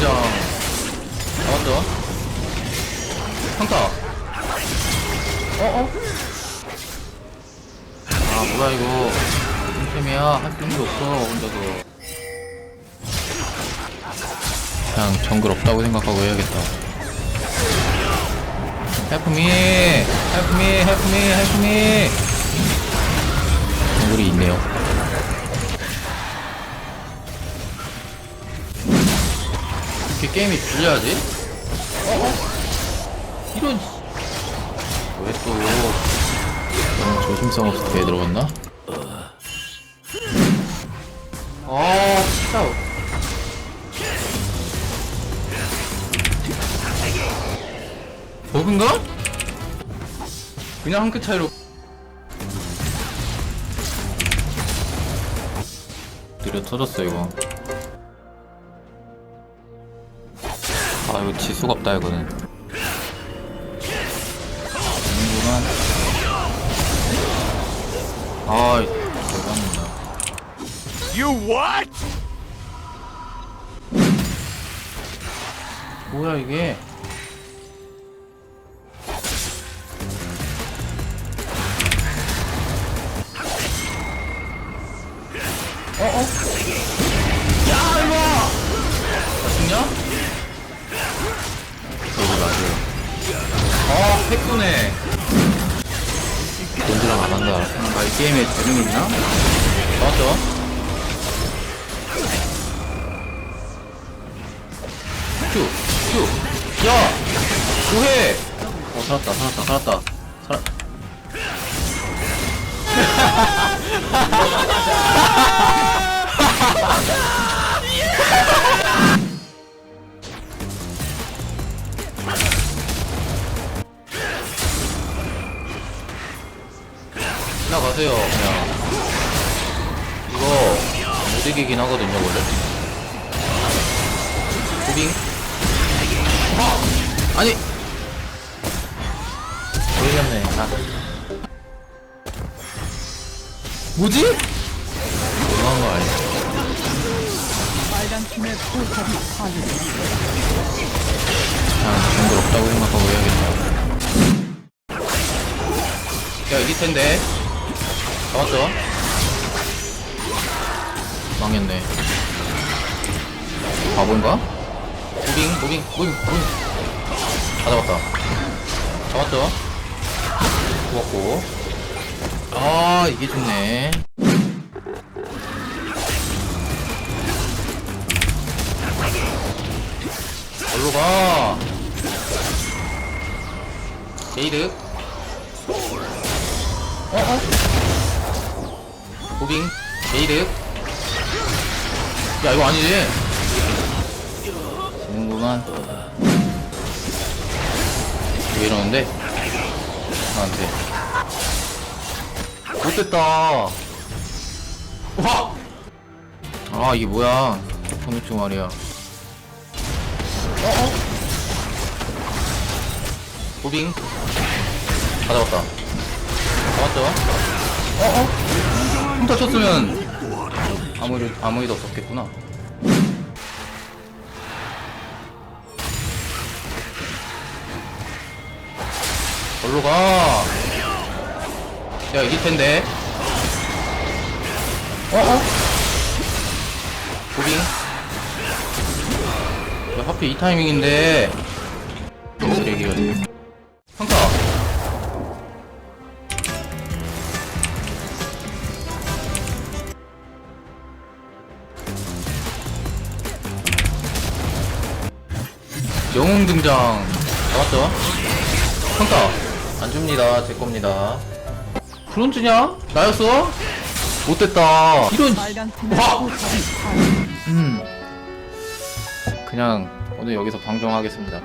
등장. 나왔죠? 평타. 어 어? 아 뭐야 이거. 템템이야 할 필요도 없어 혼자서. 그냥 정글 없다고 생각하고 해야겠다. Help me, help me. 게 게임이 불려야지? 어? 어? 이런 왜 또? 너무 조심성 없게 들어갔나? 아 진짜 버그인가? 그냥 한 끗 차이로 느려 터졌어 이거 아 이거 지수가 없다 이거는 되는구만 아이 대박이다 You what? 뭐야 이게 어어? 아 팩소네 뭔지랑 안 한다 뭔가 이 게임에 재능이 있나? 나왔죠? 큐, 큐, 야, 뭐해? 어, 살았다, 살았다, 살았다, 살았. 지나가세요, 그냥. 이거 못 이기긴 하거든요, 원래. 무빙. 아니 모르겠네 아. 뭐지? 너무한 거 아니야 빨간 팀의 포탑이 파괴됐습니다. 그냥 정글 없다고 생각하고 해야겠다 야 이길 텐데 잡았죠? 망했네. 바본가? 무빙 무빙 무빙 무빙. 다 잡았다. 잡았죠? 좋았고. 아 이게 좋네. 얼로 가. 게이드 어 어 무빙 게이드 야 이거 아니지? 지는구만. 왜 이러는데? 나한테. 못됐다. 와! 아 이게 뭐야? 성육주 말이야. 어어? 무빙? 다 잡았다. 잡았죠? 어어 훔터 쳤으면 아무 일 아무 일도 없었겠구나 걸로 가. 야, 이길 텐데. 어어? 무빙. 야, 하필 이 타이밍인데. 쓰레기가. 영웅 등장. 나왔죠? 평타 안 줍니다 제 겁니다 브론즈냐? 나였어? 못됐다 이런 와! 음 그냥 오늘 여기서 방종하겠습니다